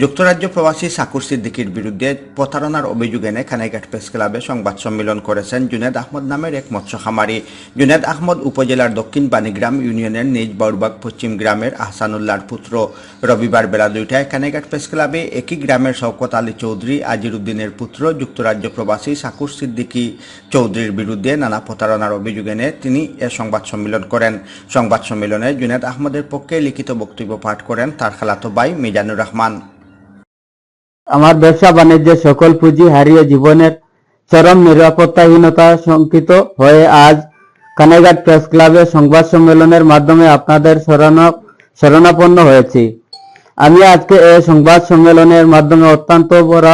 যুক্তরাজ্য প্রবাসী সাকুর সিদ্দিকির বিরুদ্ধে প্রতারণার অভিযোগ এনে খানাইঘাট প্রেস ক্লাবে সংবাদ সম্মেলন করেছেন জুনেদ আহমদ নামের এক মৎস্য খামারি। জুনেদ আহমদ উপজেলার দক্ষিণ বাণীগ্রাম ইউনিয়নের নিজ বাউরবাগ পশ্চিম গ্রামের আহসানুল্লাহর পুত্র। রবিবার বেলা দুইটায় খানাইঘাট প্রেস ক্লাবে একই গ্রামের শওকত আলী চৌধুরী আজির উদ্দিনের পুত্র, যুক্তরাজ্য প্রবাসী সাকুর সিদ্দিকী চৌধুরীর বিরুদ্ধে নানা প্রতারণার অভিযোগ এনে তিনি এ সংবাদ সম্মেলন করেন। সংবাদ সম্মেলনে জুনেদ আহমদের পক্ষে লিখিত বক্তব্য পাঠ করেন তার খালাতো ভাই মিজানুর রহমান। আমার ব্যবসা বাণিজ্যের সকল পুঁজি হারিয়ে জীবনের চরম নিরাপত্তাহীনতা শঙ্কিত হয়ে আজ কানাইঘাট প্রেস ক্লাবে সংবাদ সম্মেলনের মাধ্যমে আপনাদের শরণাপন্ন হয়েছি। আমি আজকে এই সংবাদ সম্মেলনের মাধ্যমে অত্যন্ত বড়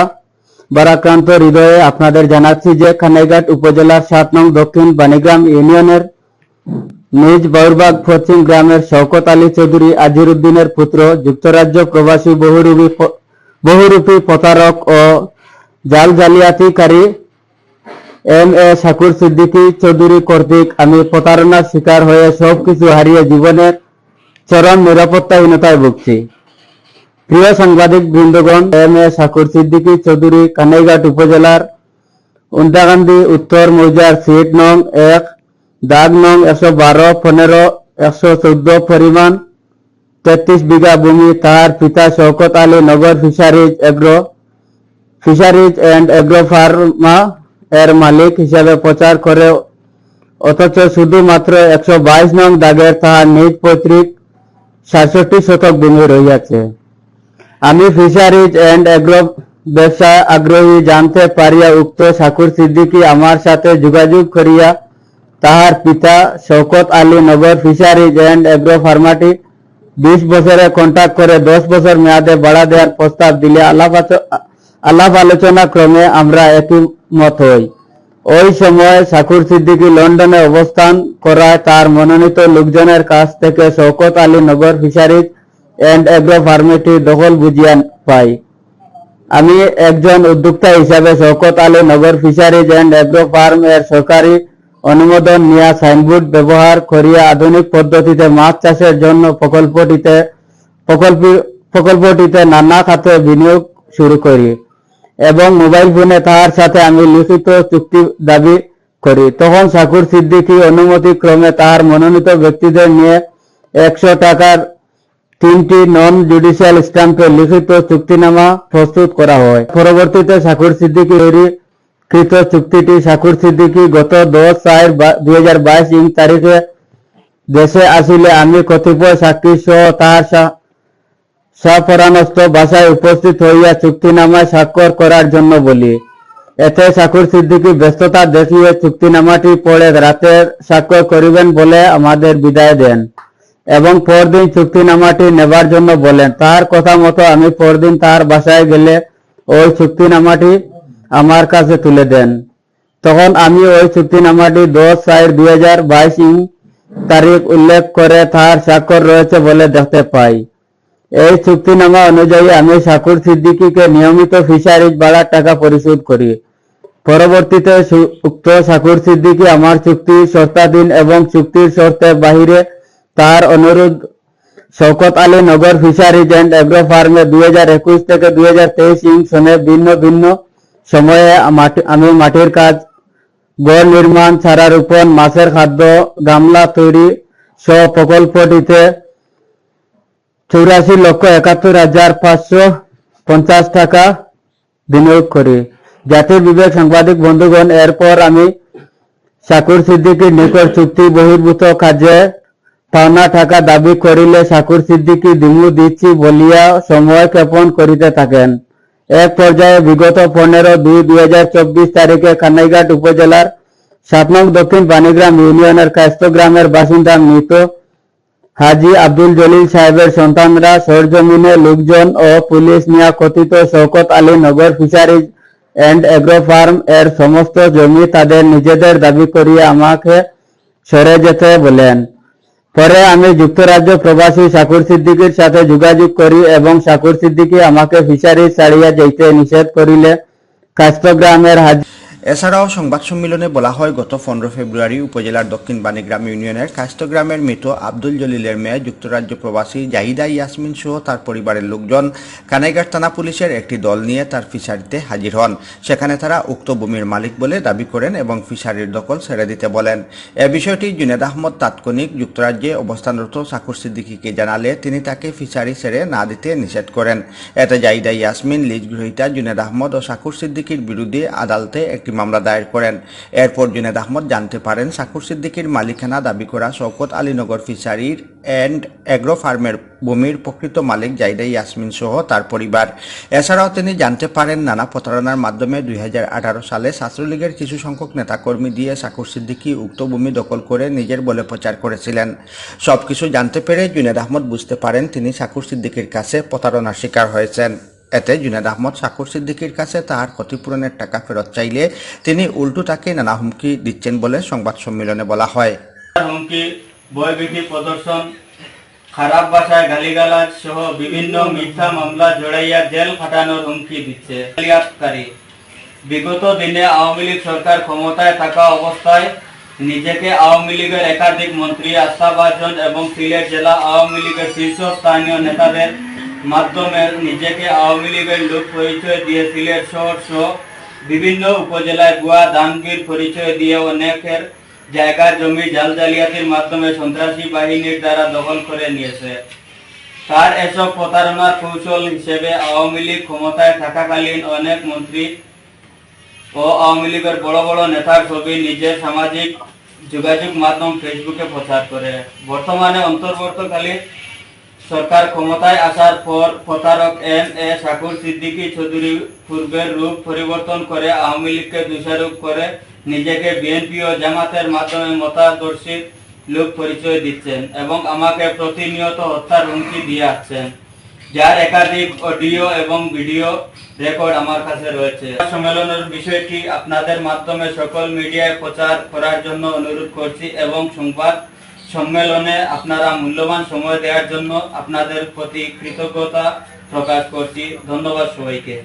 বরাক্রান্ত হৃদয়ে আপনাদের জানাচ্ছি যে কানাইঘাট উপজেলার সাত নং দক্ষিণ বাণীগ্রাম ইউনিয়নের নিজ বৌরবাগ পশ্চিম গ্রামের শওকত আলী চৌধুরী আজির উদ্দিনের পুত্র, যুক্তরাজ্য প্রবাসী বহুরূপী বহুরূপী প্রতারক ও জাল জালিয়াতিকারী এম এ শাকুর সিদ্দিকী চৌধুরী কর্তৃক আমি প্রতারণার শিকার হয়ে সবকিছু হারিয়ে জীবনের চরম নিরাপত্তাহীনতায় ভুগছি। প্রিয় সাংবাদিক বৃন্দগণ, এম এ শাকুর সিদ্দিকী চৌধুরী কানাইঘাট উপজেলার উন্দাকান্দি উত্তর মৌজার সিট নং এক, দাগ নং একশো বারো পনেরো একশো চৌদ্দ পরিমাণ তেত্রিশ বিঘা ভূমি তার পিতা Shawkat Ali Nagar fisheries agro, fisheries and agro Pharma এর মালিক হিসেবে প্রচার করে, অথচ শুধুমাত্র একশো বাইশ নং দাগের তাহার নিজ পৈতৃক সাতষট্টি শতক ভূমি রইয়াছে আমি ফিশারিজ এন্ড এগ্রো ব্যবসায় আগ্রহী জানতে পারিয়া উক্ত শাকুর সিদ্দিকী আমার সাথে যোগাযোগ করিয়া তাহার পিতা Shawkat Ali Nagar fisheries and agro ফার্মাটি বিশ বছরে কন্ট্যাক্ট করে, দশ বছর মেয়াদে বাড়া দেওয়ার প্রস্তাব দিলে আলাপ আলোচনা ক্রমে আমরা একই মত হই। ওই সময় শাকুর সিদ্দিকী লন্ডনে অবস্থান করায় তার মনোনীত লোকজনের কাছ থেকে Shawkat Ali Nagar fisheries and agro ফার্মেটি দখল বুঝিয়া পাই। আমি একজন উদ্যোক্তা হিসাবে Shawkat Ali Nagar fisheries and agro farm এর সরকারি অনুমোদন নেওয়া সাইনবোর্ড ব্যবহার করিয়া আধুনিক পদ্ধতিতে মাছ চাষের জন্য প্রকল্পটিতে প্রকল্পটিতে নানা খাতে বিনিয়োগ শুরু করি এবং মোবাইল ফোনে তাহার সাথে আমি লিখিত চুক্তি দাবি করি। তখন শাকুর সিদ্দিকী অনুমতি ক্রমে তাহার মনোনীত ব্যক্তিদের নিয়ে একশো টাকার তিনটি নন জুডিশিয়াল স্ট্যাম্পে লিখিত চুক্তিনামা প্রস্তুত করা হয়। পরবর্তীতে শাকুর সিদ্দিকী কৃত চুক্তিটি শাকুর সিদ্দিকী গত দশ চার দুই হাজার বাইশ ইং তারিখে দেশে আসিলে আমি কতিপয় সাক্ষী সহ তাহার সা- সপরানস্ত বাসায় উপস্থিত হইয়া চুক্তিনামায় স্বাক্ষর করার জন্য বলি। এতে শাকুর সিদ্দিকী ব্যস্ততা দেখিয়ে চুক্তিনামাটি পড়ে রাতে স্বাক্ষর করিবেন বলে আমাদের বিদায় দেন এবং পরদিন চুক্তিনামাটি নেবার জন্য বলেন। তার কথা মতো আমি পরদিন তার বাসায় গেলে ওই চুক্তিনামাটি আমার কাছে তুলে দেন। তখন আমি ওই চুক্তিনামাটি দশ চার দুই হাজার বাইশ ইং তারিখ উল্লেখ করে তার স্বাক্ষর রয়েছে বলে দেখতে পাই। এই চুক্তিনামা অনুযায়ী আমি শাকুর সিদ্দিকীকে নিয়মিত ফিশারিজ ভাড়ার টাকা পরিশোধ করি। পরবর্তীতে উক্ত শাকুর সিদ্দিকী আমার চুক্তি শর্তাধীন এবং চুক্তির শর্তের বাহিরে তার অনুরোধ Shawkat Ali Nagar fisheries and agro ফার্মে দুই হাজার একুশ থেকে দুই হাজার সনে ভিন্ন ভিন্ন সময়ে আমি মাটির কাজ গড় নির্মাণ, চারা রোপণ, মাছের খাদ্য, গামলা তৈরি সহ প্রকল্পটিতে চৌরাশি লক্ষ একাত্তর হাজার পাঁচশো পঞ্চাশ টাকা বিনিয়োগ করি। জাতির বিবেক, সাংবাদিক, বন্ধুগণ, এরপর আমি শাকুর সিদ্দিকীর নিকট চুক্তি বহির্ভূত কাজে পাওনা টাকা দাবি করিলে শাকুর সিদ্দিকী দিমু দিচ্ছি বলিয়া সময় ক্ষেপণ করিতে থাকেন। এক পর্যায়ে বিগত পনেরো দুই দুই হাজার চব্বিশ তারিখে কানাইঘাট উপজেলার সাত নং দক্ষিণ বাণীগ্রাম ইউনিয়নের কাস্ত গ্রামের বাসিন্দা মৃত হাজি আব্দুল জলিল সাহেবের সন্তানরা সরজমিনে লোকজন ও পুলিশ নিয়ে কথিত Shawkat Ali Nagar fisheries and agro farm এর সমস্ত জমি তাদের নিজেদের দাবি করিয়ে আমাকে সরে যেতে বলেন। পরে আমি যুক্তরাজ্য প্রবাসী শাকুর সিদ্দিকির সাথে যোগাযোগ করি এবং শাকুর সিদ্দিকি আমাকে ফিশারি ছাড়িয়া যেতে নিষেধ করিলে কাস্তগ্রামের হাজি এছাড়াও সংবাদ সম্মেলনে বলা হয়, গত পনেরো ফেব্রুয়ারি উপজেলার দক্ষিণ বাণীগ্রাম ইউনিয়নের কাষ্টগ্রামের মৃত আব্দুল জলিলের মেয়ে যুক্তরাজ্য প্রবাসী জাহিদা ইয়াসমিন সহ তার পরিবারের লোকজন কানাইঘাট থানা পুলিশের একটি দল নিয়ে তার ফিশারিতে হাজির হন। সেখানে তারা উক্ত ভূমির মালিক বলে দাবি করেন এবং ফিশারির দখল ছেড়ে দিতে বলেন। এ বিষয়টি জুনেদ আহমদ তাৎক্ষণিক যুক্তরাজ্যে অবস্থানরত সাকুর সিদ্দিকীকে জানালে তিনি তাকে ফিশারি ছেড়ে না দিতে নিষেধ করেন। এতে জাহিদা ইয়াসমিন লিজ গ্রহীতা জুনেদ আহমদ ও সাকুর সিদ্দিকীর বিরুদ্ধে আদালতে একটি মামলা দায়ের করেন। এরপর জুনেদ আহমদ জানতে পারেন সাকুর সিদ্দিকীর মালিকানা দাবি করা শওকত আলীনগর ফিশারির অ্যান্ড অ্যাগ্রো ফার্মের ভূমির প্রকৃত মালিক জাইদা ইয়াসমিন সহ তার পরিবার। এছাড়াও তিনি জানতে পারেন, নানা প্রতারণার মাধ্যমে দুই হাজার আঠারো সালে ছাত্রলীগের কিছু সংখ্যক নেতাকর্মী দিয়ে সাকুর সিদ্দিকী উক্ত ভূমি দখল করে নিজের বলে প্রচার করেছিলেন। সবকিছু জানতে পেরে জুনেদ আহমদ বুঝতে পারেন, তিনি সাকুর সিদ্দিকীর কাছে প্রতারণার শিকার হয়েছেন। এতে জুনেদ আহমদ সাকুর সিদ্দিকীর কাছে তার ক্ষতিপূরণের টাকা ফেরত চাইলে তিনি উল্টো তাকে নানা হুমকি দিচ্ছেন বলে সংবাদ সম্মেলনে বলা হয়। হুমকি বয়বীথি প্রদর্শন, খারাপ ভাষায় গালিগালাজ সহ বিভিন্ন মিথ্যা মামলা জড়াইয়া জেল খাটানোর হুমকি দিচ্ছে। বিগত দিনে আওয়ামী লীগ সরকার ক্ষমতায় থাকা অবস্থায় নিজেকে আওয়ামী লীগের একাধিক মন্ত্রী আস্থাভাজন এবং সিলেট জেলা আওয়ামী লীগের শীর্ষস্থানীয় নেতাদের মাধ্যমে নিজেকে আওয়ামী লীগের লোক পরিচয় দিয়ে সিলেট শহর সহ বিভিন্ন উপজেলায় ভুয়া দানবীর পরিচয় দিয়ে অনেকের জায়গা, জমি, জাল জালিয়াতির মাধ্যমে সন্ত্রাসী বাহিনীর দ্বারা দখল করে নিয়েছে। তার এসব প্রতারণার কৌশল হিসেবে আওয়ামী লীগ ক্ষমতায় থাকাকালীন অনেক মন্ত্রী ও আওয়ামী লীগের বড় বড় নেতার ছবি নিজের সামাজিক যোগাযোগ মাধ্যম ফেসবুকে প্রচার করে। বর্তমানে অন্তর্বর্তীকালীন সরকার ক্ষমতায় আসার পর প্রতারক এম এ শাকুর সিদ্দিকী চৌধুরী পূর্বের রূপ পরিবর্তন করে আওয়ামী লীগকে দোষারোপ করে নিজেকে বিএনপি ও জামাতের মাধ্যমে মতাদর্শী লোক পরিচয় দিচ্ছেন এবং আমাকে প্রতিনিয়ত হত্যার হুমকি দিয়ে আসছেন। যার একাধিক অডিও এবং ভিডিও রেকর্ড আমার কাছে রয়েছে। সম্মেলনের বিষয়টি আপনাদের মাধ্যমে সকল মিডিয়ায় প্রচার করার জন্য অনুরোধ করছি এবং সংবাদ সম্মেলনে আপনারা মূল্যবান সময় দেওয়ার জন্য আপনাদের প্রতি কৃতজ্ঞতা প্রকাশ করছি। ধন্যবাদ সবাইকে।